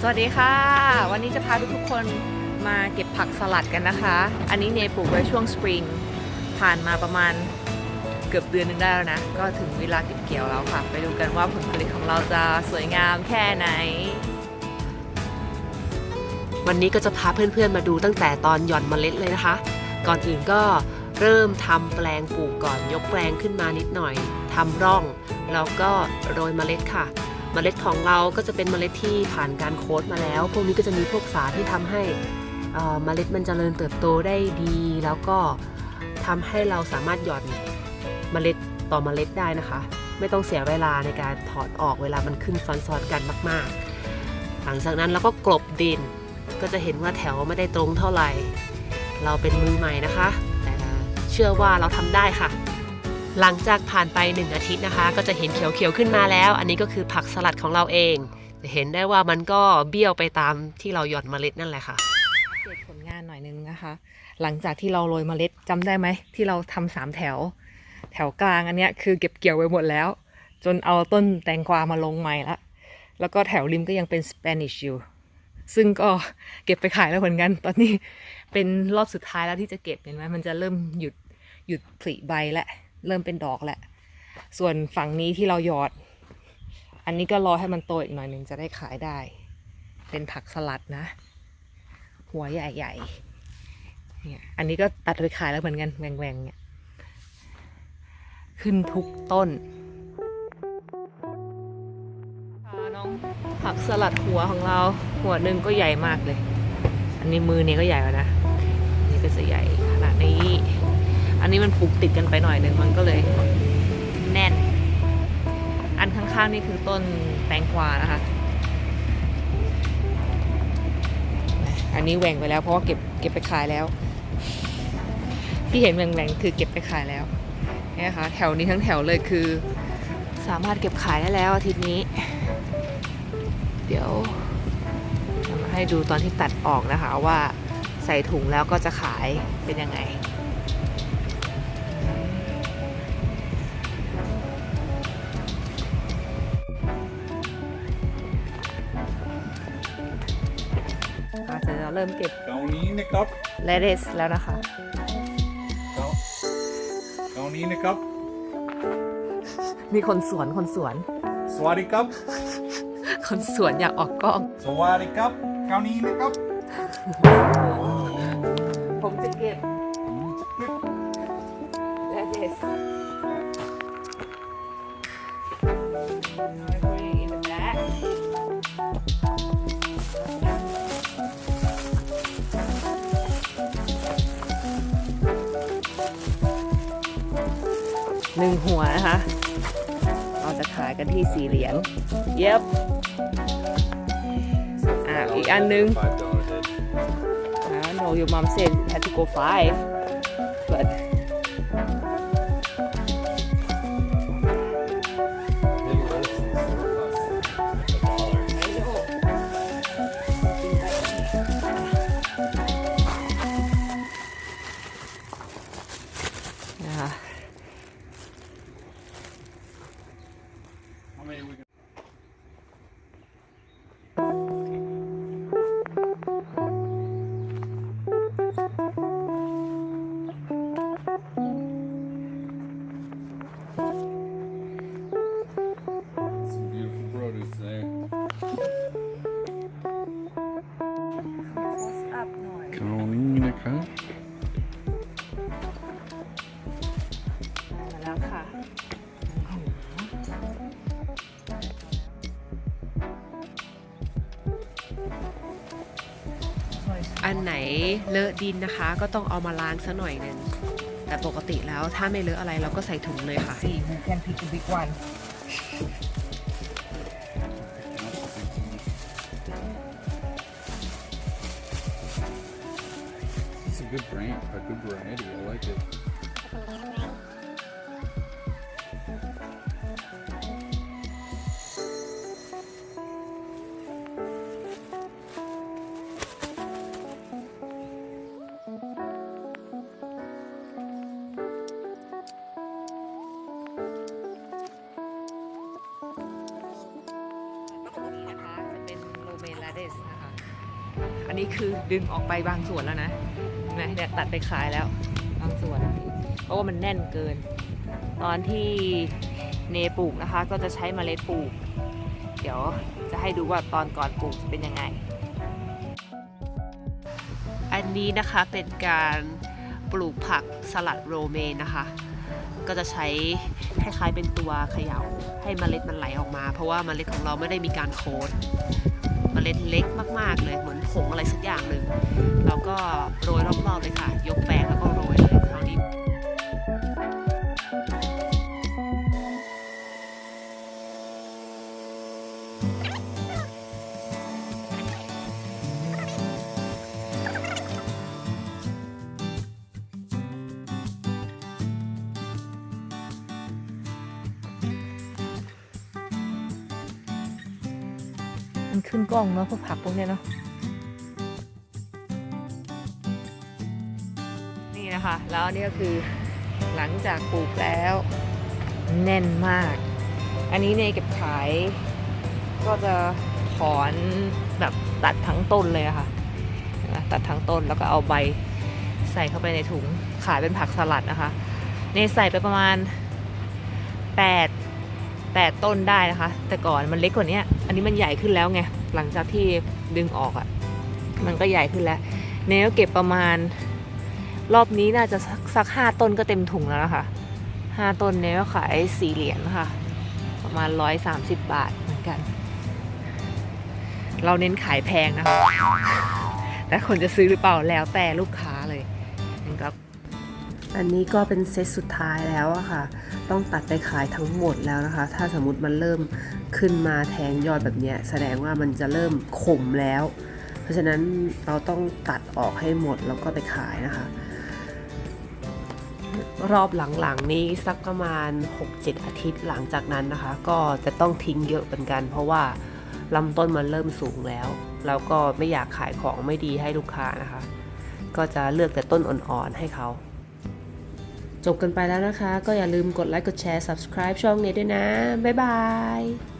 สวัสดีค่ะ วันนี้จะพาทุกๆคนมาเก็บผักสลัดกันนะคะ อันนี้เนยปลูกไว้ช่วงสปริง ผ่านมาประมาณเกือบเดือนหนึงได้แล้วนะ ก็ถึงเวลาเก็บเกี่ยวแล้วค่ะ ไปดูกันว่าผลผลิตของเราจะสวยงามแค่ไหน วันนี้ก็จะพาเพื่อนๆมาดูตั้งแต่ตอนหย่อนเมล็ดเลยนะคะ ก่อนอื่นก็เริ่มทำแปลงปลูกก่อนยกแปลงขึ้นมานิดหน่อยทำร่องแล้วก็โรยเมล็ดค่ะ มล็ดของเราก็จะเป็นเมล็ดที่ผ่านการโค้ดมาแล้ว พวกนี้ก็จะมีพวกสารที่ทำให้เอ่อเมล็ดมันเจริญเติบโตได้ดี แล้วก็ทำให้เราสามารถหย่อนเมล็ดต่อเมล็ดได้นะคะ ไม่ต้องเสียเวลาในการถอดออกเวลามันขึ้นซ้อนๆกันมาก ๆ หลังจากนั้นเราก็กลบดินก็จะเห็นว่าแถวไม่ได้ตรงเท่าไหร่ เราเป็นมือใหม่นะคะ แต่เชื่อว่าเราทำได้ค่ะ หลังจากผ่านไป 1 อาทิตย์นะคะ ก็จะเห็นเขียวๆขึ้นมาแล้ว อันนี้ก็คือผักสลัดของเราเอง จะเห็นได้ว่ามันก็เบี้ยวไปตามที่เราหย่อนเมล็ดนั่นแหละค่ะอัปเดตผลงานหน่อยนึงนะคะ หลังจากที่เราโรยเมล็ดจำได้ไหมที่เราทำสามแถว แถวกลางอันเนี้ยคือเก็บเกี่ยวไปหมดแล้ว จนเอาต้นแตงกวามาลงใหม่ละแล้วก็แถวริมก็ยังเป็นสเปนิชอยู่ซึ่งก็เก็บไปขายแล้วเหมือนกัน ตอนนี้เป็นรอบสุดท้ายแล้วที่จะเก็บเห็นไหมมันจะเริ่มหยุดหยุดผลิใบและ เริ่มเป็นดอกแหละ ส่วนฝั่งนี้ที่เราหยอด อันนี้ก็รอให้มันโตอีกหน่อยหนึ่งจะได้ขายได้ เป็นผักสลัดนะ หัวใหญ่ๆเนี่ยอันนี้ก็ตัดไปขายแล้วเหมือนกันแหวงๆเนี่ยขึ้นทุกต้นน้องผักสลัดหัวของเรา หัวหนึ่งก็ใหญ่มากเลย อันนี้มือเนี่ยก็ใหญ่แล้วนะ นี่ก็จะใหญ่ขนาดนี้ อันนี้มันปลูกติดกันไปหน่อยหนึ่งมันก็เลยแน่น อันข้างๆนี่คือต้นแตงกวานะคะ อันนี้แหว่งไปแล้วเพราะว่าเก็บเก็บไปขายแล้ว ที่เห็นแหว่งๆคือเก็บไปขายแล้วนี่นะคะแถวนี้ทั้งแถวเลยคือ สามารถเก็บขายได้แล้วอาทิตย์นี้ เดี๋ยวให้ดูตอนที่ตัดออกนะคะว่าใส่ถุงแล้วก็จะขายเป็นยังไง ก็จะเริ่มเก็บเกานี้นะครับเลเดสแล้วนะคะเกาเกานี้นะครับ มีคนสวนคนสวน สวัสดีครับ คนสวนอยากออกกล้อง สวัสดีครับ เกานี้นะครับ ผมจะเก็บเลเดส หนึ่งหัวนะคะ เราจะขายกันที่สี่เหรียญ เย็บ อ่าอีกอันนึง Five dollar head. I know your mom said it had to go five, but many we got? 'Some beautiful produce there. อันไหนเลอะดินนะคะ ก็ต้องเอามาล้างซะหน่อยหนึงแต่ปกติแล้วถ้าไม่เลอะอะไรเราก็ใส่ถุงเลยค่ะ See, you can pick a big one. It's a good brand, a good variety. I like it. อันนี้คือดึงออกไปบางส่วนแล้วนะนไหมเนี่ยตัดไปขายแล้วบางส่วน เพราะว่ามันแน่นเกิน ตอนที่เนปลูกนะคะ ก็จะใช้เมล็ดปลูก เดี๋ยวจะให้ดูว่าตอนก่อนปลูกเป็นยังไง อันนี้นะคะเป็นการปลูกผักสลัดโรเมนนะคะ ก็จะใช้คล้ายๆเป็นตัวเขย่าให้เมล็ดมันไหลออกมา เพราะว่าเมล็ดของเราไม่ได้มีการโคน เมล็ดเล็กมาก ๆ เลยเหมือนผงอะไรสักอย่างหนึ่งเราก็โรยรอบๆเลยค่ะ ยกแป มันขึ้นกล้องเนาะพวกผักพวกเนี้ยเนาะนี่นะคะ แล้วนี่ก็คือหลังจากปลูกแล้ว แน่นมาก อันนี้เนยเก็บขาย ก็จะถอนแบบตัดทั้งต้นเลยะค่ะ ตัดทั้งต้นแล้วก็เอาใบใส่เข้าไปในถุงขายเป็นผักสลัดนะคะ เนยใส่ไปประมาณ 8 8ต้นได้นะคะ แต่ก่อนมันเล็กกว่านี้อันนี้มันใหญ่ขึ้นแล้วไงหลังจากที่ดึงออกอะ่ะมันก็ใหญ่ขึ้นแล้วเนยก็เก็บประมาณ รอบนี้น่าจะสักห้าต้นก็เต็มถุงแล้วนะคะห้าต้นเนยก็ขายสี่เหรียญค่ะ ประมาณร้อยสามสิบบาทเหมือนกัน เราเน้นขายแพงนะคะแต่คนจะซื้อหรือเปล่าแล้วแต่ลูกค้าเลย อันนี้ก็เป็นเซตสุดท้ายแล้วอะค่ะ ต้องตัดไปขายทั้งหมดแล้วนะคะ ถ้าสมมติมันเริ่มขึ้นมาแทงยอดแบบนี้แสดงว่ามันจะเริ่มขมแล้ว เพราะฉะนั้นเราต้องตัดออกให้หมดแล้วก็ไปขายนะคะ รอบหลังๆนี้สักประมาณ 6-7 อาทิตย์หลังจากนั้นนะคะ ก็จะต้องทิ้งเยอะเหมือนกัน เพราะว่าลำต้นมันเริ่มสูงแล้วแล้วก็ไม่อยากขายของไม่ดีให้ลูกค้านะคะ ก็จะเลือกแต่ต้นอ่อนๆให้เขา จบกันไปแล้วนะคะ ก็อย่าลืมกดไลค์กดแชร์ subscribe ช่องนี้ด้วยนะ บ๊ายบาย